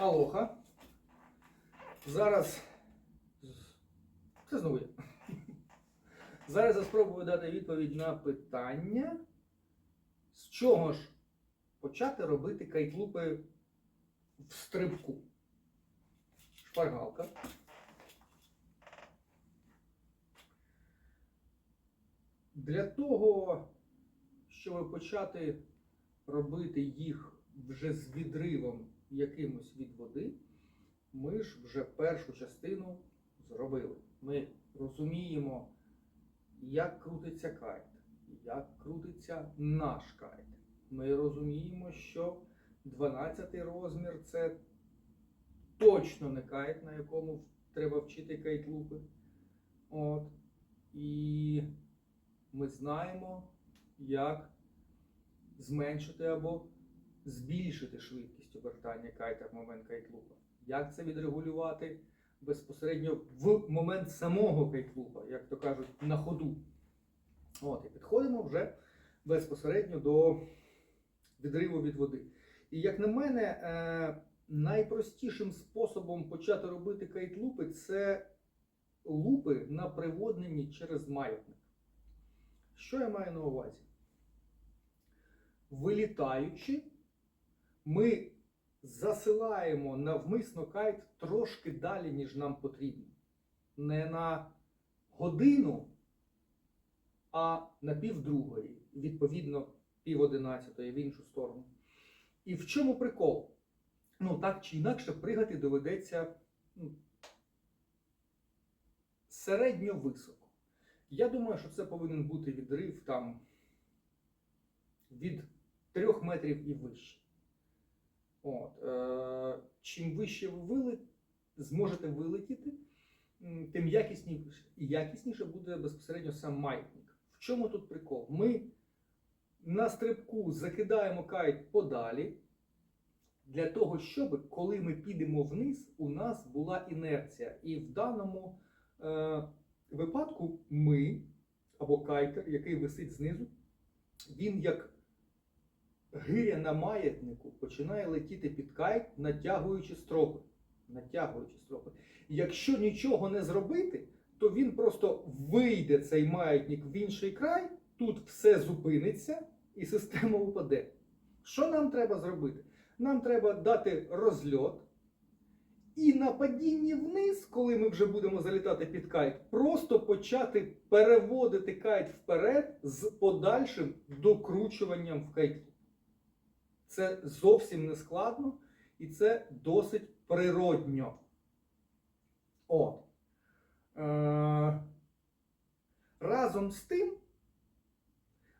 Алоха. Зараз. Це знову я. Зараз я спробую дати відповідь на питання, з чого ж почати робити кайтлупи в стрибку. Шпаргалка. Для того, щоб почати робити їх вже з відривом якимось від води, ми ж вже першу частину зробили. Ми розуміємо, як крутиться кайт, як крутиться наш кайт. Ми розуміємо, що 12 розмір це точно не кайт, на якому треба вчити кайтлупи. От. І ми знаємо, як зменшити або збільшити швидкість обертання кайта в момент кайтлупа. Як це відрегулювати безпосередньо в момент самого кайтлупа, як то кажуть, на ходу. От, і підходимо вже безпосередньо до відриву від води. І як на мене, е, найпростішим способом почати робити кайтлупи це лупи на приводненні через маятник. Що я маю на увазі? Вилітаючи, ми засилаємо навмисно кайт трошки далі, ніж нам потрібно. Не на годину, а на півдругої, відповідно, пів одинадцятої в іншу сторону. І в чому прикол? Ну, так чи інакше, пригати доведеться ну, середньо високо. Я думаю, що це повинен бути відрив там від 3 метрів і вище. От, е, чим вище ви вили, зможете вилетіти, тим якісніше, якісніше буде безпосередньо сам маятник. В чому тут прикол? Ми на стрибку закидаємо кайт подалі, для того, щоб коли ми підемо вниз, у нас була інерція. І в даному е, випадку ми, або кайтер, який висить знизу, він як гиря на маятнику починає летіти під кайт, натягуючи стропи. Натягуючи стропи. Якщо нічого не зробити, то він просто вийде цей маятник в інший край, тут все зупиниться і система упаде. Що нам треба зробити? Нам треба дати розльот. І на падінні вниз, коли ми вже будемо залітати під кайт, просто почати переводити кайт вперед з подальшим докручуванням в кайті. Це зовсім не складно і це досить природньо. От. Е- разом з тим,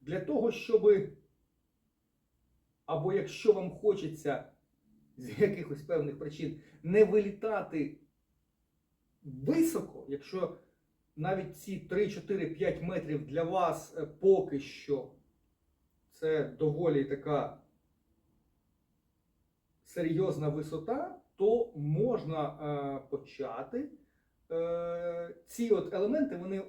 для того, щоб, або якщо вам хочеться з якихось певних причин не вилітати високо, якщо навіть ці 3, 4, 5 метрів для вас е, поки що це доволі така серйозна висота, то можна е, почати. Е, ці от елементи вони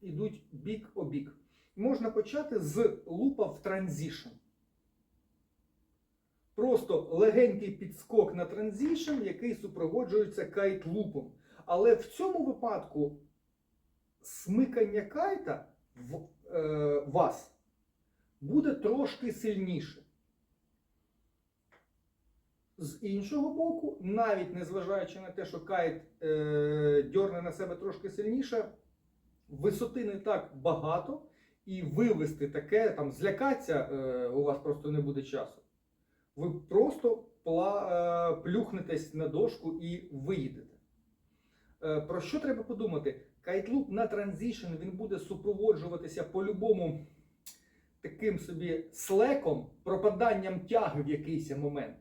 йдуть бік о бік. Можна почати з лупа в транзішн. Просто легенький підскок на транзішн, який супроводжується кайт-лупом. Але в цьому випадку смикання кайта в е, вас буде трошки сильніше. З іншого боку, навіть незважаючи на те, що кайт е, дьорне на себе трошки сильніше, висоти не так багато, і вивести таке, там, злякатися е, у вас просто не буде часу. Ви просто пла, е, плюхнетесь на дошку і виїдете. Е, про що треба подумати? Кайтлуп на транзішн він буде супроводжуватися по-любому таким собі слеком, пропаданням тяги в якийсь момент.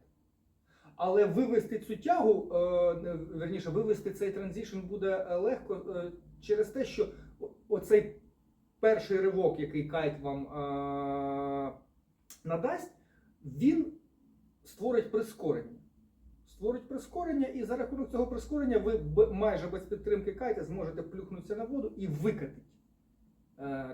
Але вивести цю тягу, е, верніше, вивести цей транзішн буде е, легко е, через те, що оцей перший ривок, який кайт вам надасть, він створить прискорення. Створить прискорення, і за рахунок цього прискорення ви майже без підтримки кайта зможете плюхнутися на воду і викатити.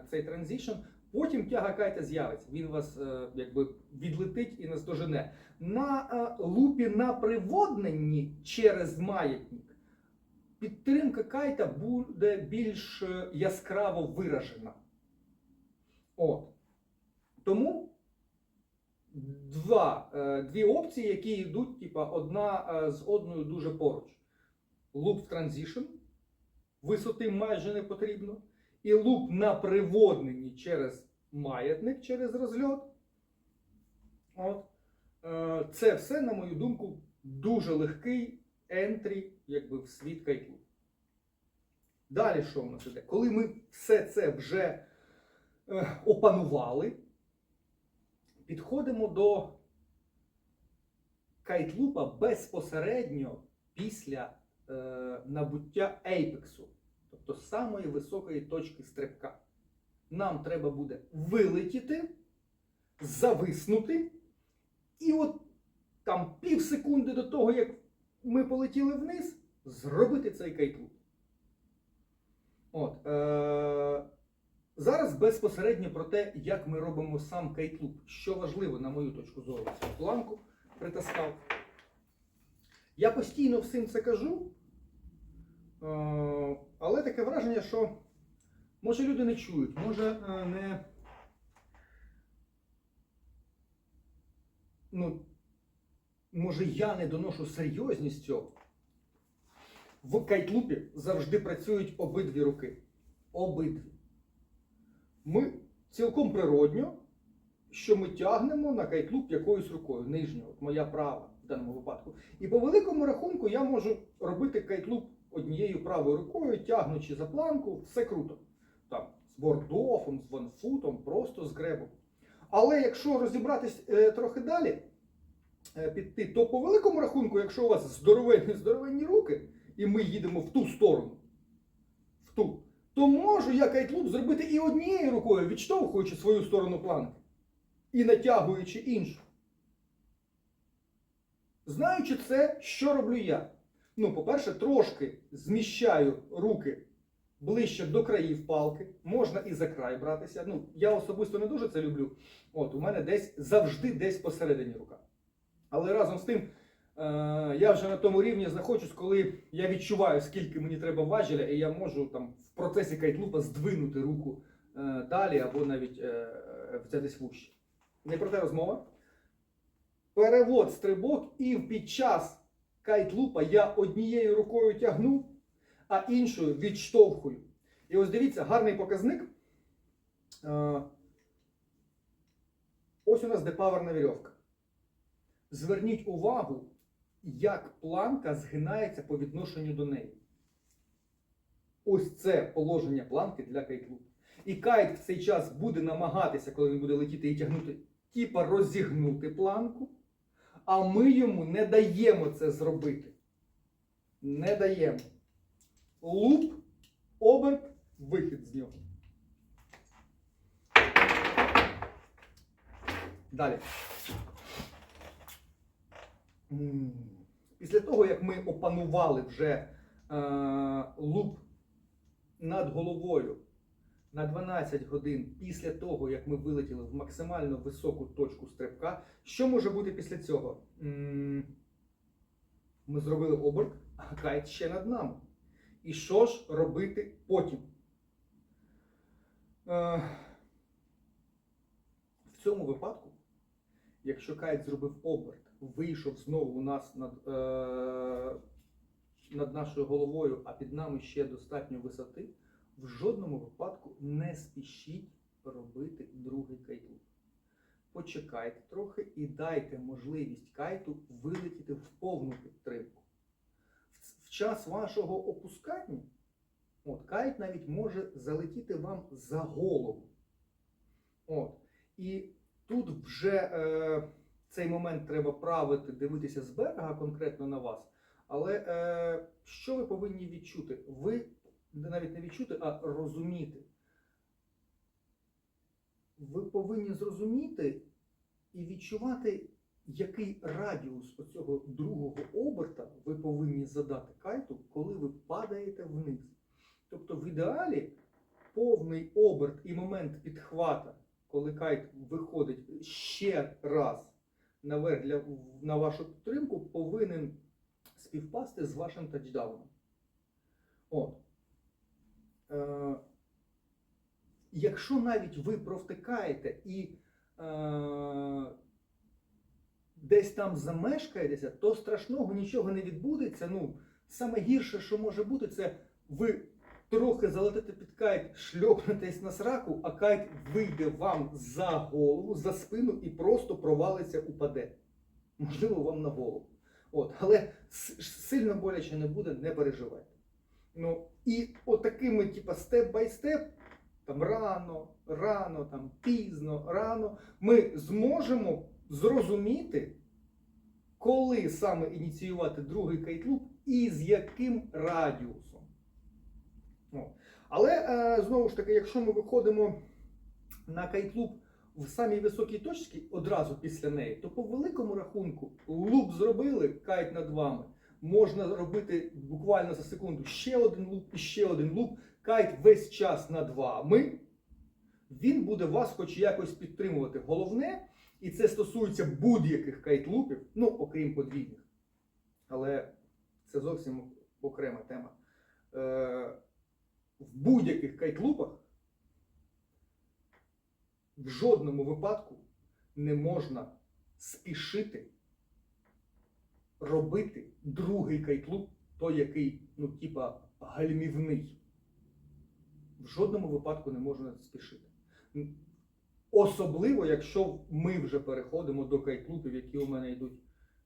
цей транзишн, потім тяга кайта з'явиться. Він вас е, якби відлетить і наздожене. На е, лупі на приводненні через маятник підтримка кайта буде більш е, яскраво виражена. От. Тому два, дві опції, які йдуть, типа, одна з одною дуже поруч. Loop Transition, висоти майже не потрібно. І луп на приводненні через маятник, через розльот. От. Е, Це все, на мою думку, дуже легкий ентрі якби, в світ кайтлу. Далі що в нас іде? Коли ми все це вже е, опанували, підходимо до кайтлупа безпосередньо після е, набуття ейпексу, тобто самої високої точки стрибка. Нам треба буде вилетіти, зависнути, і от там пів секунди до того, як ми полетіли вниз, зробити цей кайтлуп. От, е- Зараз безпосередньо про те, як ми робимо сам кайтлуп. Що важливо, на мою точку зору, цю планку притаскав. Я постійно всім це кажу, але таке враження, що може люди не чують, може е, не. Ну, може я не доношу серйозність цього. В кайтлупі завжди працюють обидві руки. Обидві. Ми цілком природньо, що ми тягнемо на кайтлуп якоюсь рукою, нижньою, от моя права в даному випадку. І по великому рахунку я можу робити кайтлуп однією правою рукою, тягнучи за планку, все круто. Там, з бордофом, з ванфутом, просто з гребом. Але якщо розібратись е, трохи далі, е, піти, то по великому рахунку, якщо у вас здоровенні здоровенні руки, і ми їдемо в ту сторону, в ту, то можу я кайтлуп зробити і однією рукою, відштовхуючи свою сторону планки, і натягуючи іншу. Знаючи це, що роблю я? Ну, по-перше, трошки зміщаю руки ближче до країв палки, можна і за край братися. Ну, я особисто не дуже це люблю. От, у мене десь завжди десь посередині рука. Але разом з тим, е, я вже на тому рівні знаходжусь, коли я відчуваю, скільки мені треба важеля, і я можу там в процесі кайтлупа здвинути руку е, далі або навіть е, взятись вуще. Не про те розмова. Перевод стрибок, і під час кайтлупа я однією рукою тягну, а іншою відштовхую. І ось дивіться, гарний показник. Е, Ось у нас депаверна вірьовка. Зверніть увагу, як планка згинається по відношенню до неї. Ось це положення планки для кайтлупу. І кайт в цей час буде намагатися, коли він буде летіти і тягнути, типа розігнути планку, а ми йому не даємо це зробити. Не даємо. Луп, оберт, вихід з нього. Далі. Після того, як ми опанували вже е, луп над головою на 12 годин після того, як ми вилетіли в максимально високу точку стрибка, що може бути після цього? Ми зробили оберт, а кайт ще над нами. І що ж робити потім? Е, В цьому випадку, якщо кайт зробив оберт, вийшов знову у нас над, е, над нашою головою, а під нами ще достатньо висоти, в жодному випадку не спішіть робити другий кайту. Почекайте трохи і дайте можливість кайту вилетіти в повну підтримку. В, час вашого опускання от, кайт навіть може залетіти вам за голову. От. І тут вже е, цей момент треба правити, дивитися з берега конкретно на вас. Але е, що ви повинні відчути? Ви навіть не відчути, а розуміти. Ви повинні зрозуміти і відчувати, який радіус оцього другого оберта ви повинні задати кайту, коли ви падаєте вниз. Тобто, в ідеалі повний оберт і момент підхвата, коли кайт виходить ще раз наверх для, на вашу підтримку, повинен співпасти з вашим тачдауном. От. Е, якщо навіть ви провтикаєте і е, десь там замешкаєтеся, то страшного нічого не відбудеться. Ну, саме гірше, що може бути, це ви трохи залетите під кайт, шльопнетесь на сраку, а кайт вийде вам за голову, за спину і просто провалиться, упаде. Можливо, вам на голову. От, але сильно боляче не буде, не переживайте. Ну, і отакими, типа, степ-бай-степ, там рано, рано, там пізно, рано, ми зможемо зрозуміти, коли саме ініціювати другий кайтлуп і з яким радіусом. Але е, знову ж таки, якщо ми виходимо на кайтлуп в самій високій точці одразу після неї, то по великому рахунку луп зробили, кайт над вами. Можна робити буквально за секунду ще один луп і ще один луп. Кайт весь час над вами. Він буде вас хоч якось підтримувати. Головне, і це стосується будь-яких кайтлупів, ну окрім подвійних. Але це зовсім окрема тема. Е, в будь-яких кайтлупах в жодному випадку не можна спішити робити другий кайтлуп, той, який, ну, типа, гальмівний. В жодному випадку не можна спішити. Особливо, якщо ми вже переходимо до кайтлупів, які у мене йдуть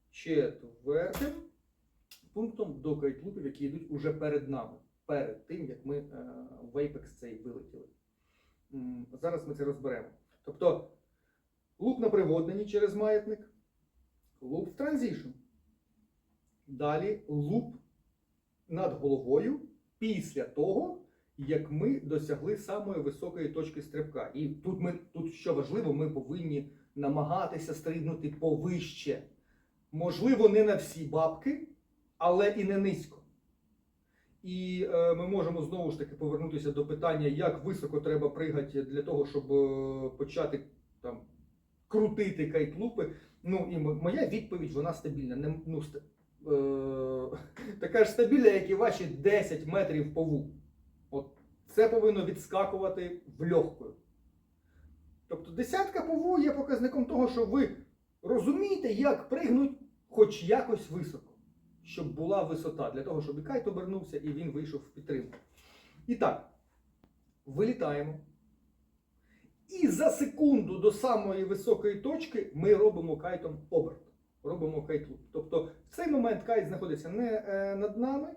четвертим пунктом до кайтлупів, які йдуть уже перед нами, перед тим, як ми е, в Apex цей вилетіли. Зараз ми це розберемо. Тобто луп на приводненні через маятник, луп в транзішн. Далі луп над головою після того, як ми досягли самої високої точки стрибка. І тут ми тут що важливо, ми повинні намагатися стрибнути повище. Можливо, не на всі бабки, але і не низько. І е, ми можемо знову ж таки повернутися до питання, як високо треба пригати для того, щоб е, почати там крутити кайтлупи. Ну і моя відповідь вона стабільна. Не, ну, така ж стабільна, як і ваші 10 метрів по ву. От це повинно відскакувати в легкою. Тобто десятка по ву є показником того, що ви розумієте, як пригнуть хоч якось високо, щоб була висота, для того, щоб і кайт обернувся і він вийшов в підтримку. І так, вилітаємо. І за секунду до самої високої точки ми робимо кайтом оберт. Робимо кайт-луп. Тобто в цей момент кайт знаходиться не е, над нами,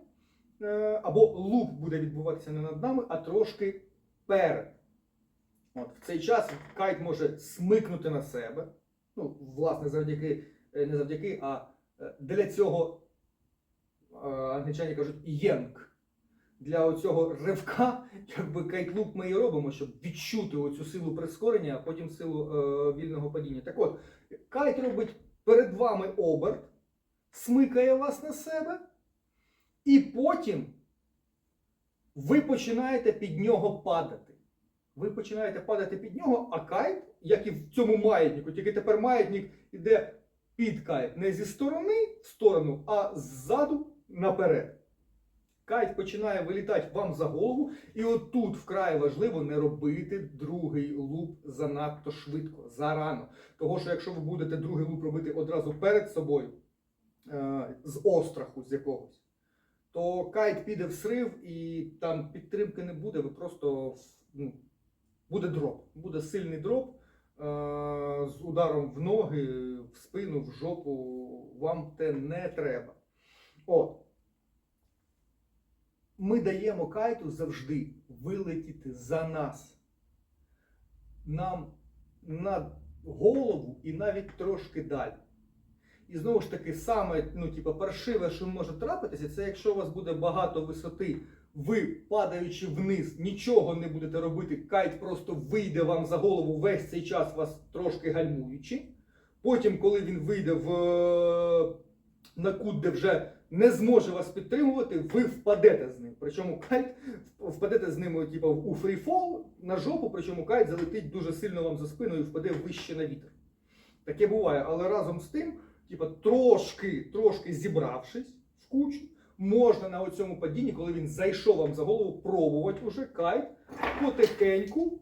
е, або луп буде відбуватися не над нами, а трошки перед. От, в цей час кайт може смикнути на себе. Ну, власне, завдяки, е, не завдяки, а для цього англічані кажуть єнк. Для оцього ривка, якби кайтлуп ми і робимо, щоб відчути оцю силу прискорення, а потім силу е, вільного падіння. Так от, кайт робить перед вами оберт, смикає вас на себе, і потім ви починаєте під нього падати. Ви починаєте падати під нього, а кайт, як і в цьому маятнику, тільки тепер маятник йде під кайт не зі сторони в сторону, а ззаду наперед. Кайт починає вилітати вам за голову, і отут вкрай важливо не робити другий луп занадто швидко, зарано. Того, що якщо ви будете другий луп робити одразу перед собою, е, з остраху з якогось, то кайт піде в срив і там підтримки не буде, ви просто ну, буде дроп. Буде сильний дроп е, з ударом в ноги, в спину, в жопу. Вам те не треба. От. Ми даємо кайту завжди вилетіти за нас. Нам на голову і навіть трошки далі. І знову ж таки, саме ну, типу, паршиве, що може трапитися, це якщо у вас буде багато висоти, ви, падаючи вниз, нічого не будете робити, кайт просто вийде вам за голову весь цей час вас трошки гальмуючи. Потім, коли він вийде в, е, на кут, де вже не зможе вас підтримувати, ви впадете з ним. Причому кайт впадете з ним типу, у фріфол на жопу, причому кайт залетить дуже сильно вам за спину і впаде вище на вітер. Таке буває, але разом з тим, типу, трошки, трошки зібравшись в кучу, можна на цьому падінні, коли він зайшов вам за голову, пробувати уже кайт потихеньку.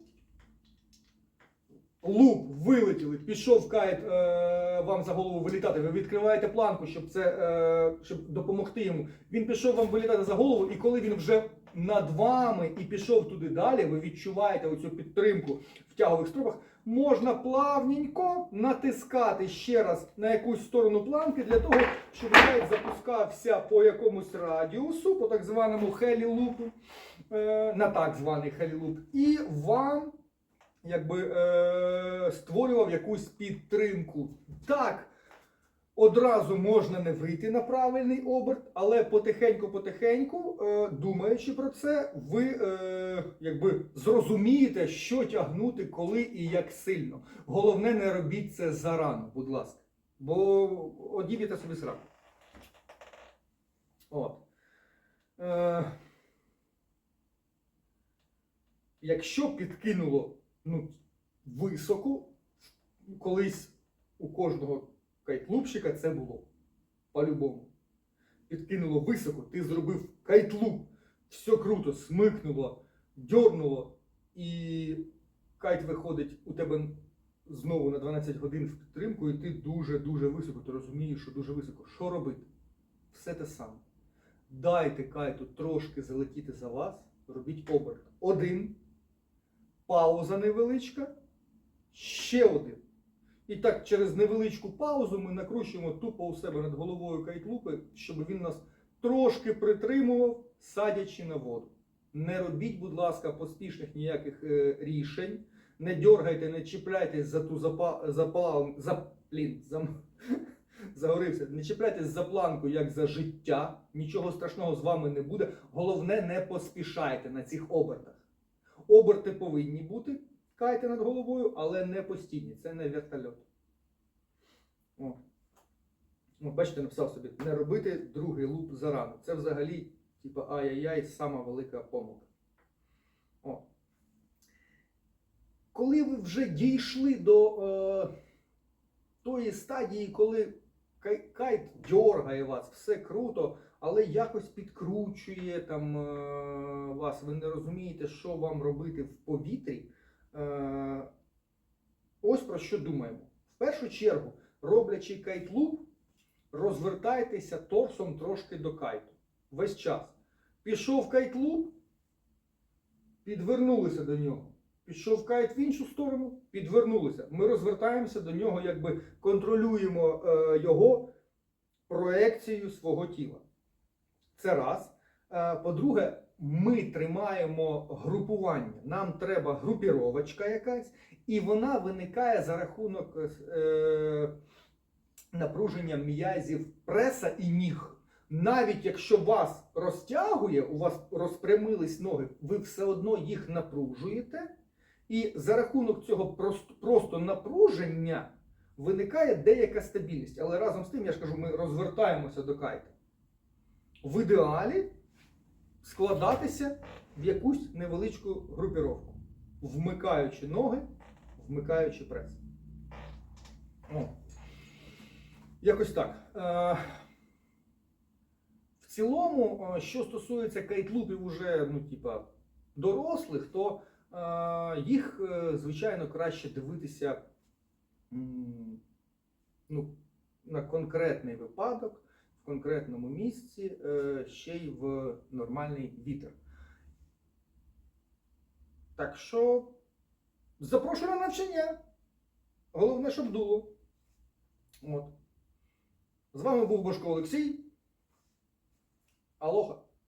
Луп вилетіли, пішов кайт е, вам за голову вилітати. Ви відкриваєте планку, щоб це е, щоб допомогти йому. Він пішов вам вилітати за голову, і коли він вже над вами і пішов туди далі, ви відчуваєте оцю підтримку в тягових стропах. Можна плавненько натискати ще раз на якусь сторону планки для того, щоб кайт запускався по якомусь радіусу, по так званому хелі лупу, е, на так званий хелі луп, і вам якби е, створював якусь підтримку. Так, одразу можна не вийти на правильний оберт, але потихеньку-потихеньку, е, думаючи про це, ви е, якби зрозумієте, що тягнути, коли і як сильно. Головне, не робіть це зарано, будь ласка. Бо одіб'єте собі сраку. От. Е, якщо підкинуло ну, високо, колись у кожного кайтлупщика це було. По-любому. Підкинуло високо, ти зробив кайтлуп, все круто, смикнуло, дьорнуло, і кайт виходить у тебе знову на 12 годин в підтримку, і ти дуже-дуже високо. Ти розумієш, що дуже високо. Що робити? Все те саме. Дайте кайту трошки залетіти за вас, робіть оберт. Один пауза невеличка, ще один. І так через невеличку паузу ми накручуємо тупо у себе над головою кайтлупи, щоб він нас трошки притримував, садячи на воду. Не робіть, будь ласка, поспішних ніяких е, рішень. Не дергайте, не чіпляйтесь за ту запа, за, за, загорився. Не чіпляйтесь за планку, як за життя. Нічого страшного з вами не буде. Головне, не поспішайте на цих обертах. Оберти повинні бути, кайте над головою, але не постійні. Це не вертольот. О. О, бачите, написав собі, не робити другий луп зарано. Це взагалі, типа, ай-яй-яй, сама велика помилка. О. Коли ви вже дійшли до е, тої стадії, коли кай- кайт дьоргає вас, все круто, але якось підкручує там е, вас, ви не розумієте, що вам робити в повітрі. Е, ось про що думаємо. В першу чергу, роблячи кайтлуп, розвертайтеся торсом трошки до кайту. Весь час. Пішов кайтлуп, підвернулися до нього. Пішов в іншу сторону, підвернулися. Ми розвертаємося до нього, якби контролюємо е, його проекцію свого тіла. Це раз. Е, По-друге, ми тримаємо групування. Нам треба групіровочка якась, і вона виникає за рахунок е, напруження м'язів преса і ніг. Навіть якщо вас розтягує, у вас розпрямились ноги, ви все одно їх напружуєте. І за рахунок цього просто, просто напруження виникає деяка стабільність. Але разом з тим, я ж кажу, ми розвертаємося до кайта. В ідеалі складатися в якусь невеличку групіровку, вмикаючи ноги, вмикаючи прес. О. Якось так. Е, в цілому, е, що стосується кайтлупів уже, ну, типа, дорослих, то їх, е, звичайно, краще дивитися ну, на конкретний випадок, в конкретному місці, е, ще й в нормальний вітер. Так що запрошую на навчання. Головне, щоб дуло. От. З вами був Бошко Олексій. Алоха.